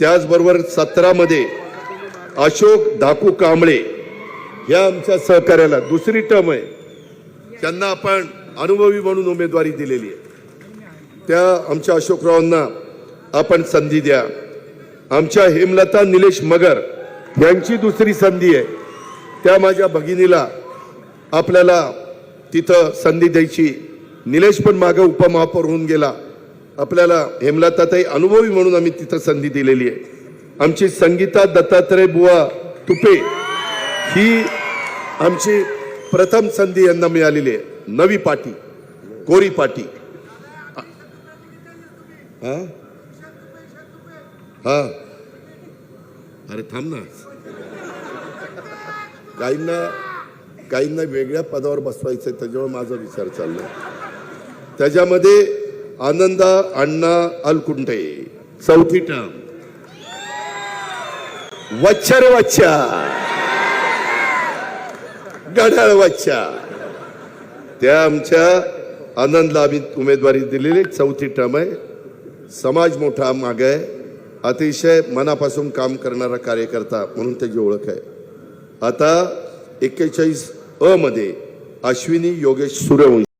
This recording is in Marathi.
त्याचबरोबर सतरामध्ये अशोक धाकू कांबळे ह्या आमच्या सहकार्याला दुसरी टर्म आहे. त्यांना आपण अनुभवी म्हणून उमेदवारी दिलेली आहे. त्या आमच्या अशोकरावांना आपण संधी द्या. आमच्या हेमलता निलेश मगर यांची दुसरी संधी आहे. त्या माझ्या भगिनीला आपल्याला तिथं संधी द्यायची. निलेश पण मागं उपमहापौर होऊन गेला. आपल्याला हेमलताताई अनुभवी म्हणून आम्ही तिथं संधी दिलेली आहे. आमची संगीता दत्तात्रय बुवा तुपे ही आमची प्रथम संधी यांना मिळालेली आहे. नवी पाटी कोरी पाटी. हा? हा. अरे थांब ना. काहींना काहींना वेगळ्या पदावर बसवायचं त्याच्यामुळे माझा विचार चालला त्याच्यामध्ये आनंदा अण्णा अलकुंटे. चौथी टर्म वच्छा रे वच्छा. गडाळ वच्छा. त्या आमच्या आनंदला आम्ही उमेदवारी दिलेली. चौथी टर्म आहे. समाज मोठा माग आहे. अतिशय मनापासून काम करणारा कार्यकर्ता म्हणून त्याची ओळख आहे. आता एक्केचाळीस अ मध्ये अश्विनी योगेश सूर्यवंशी.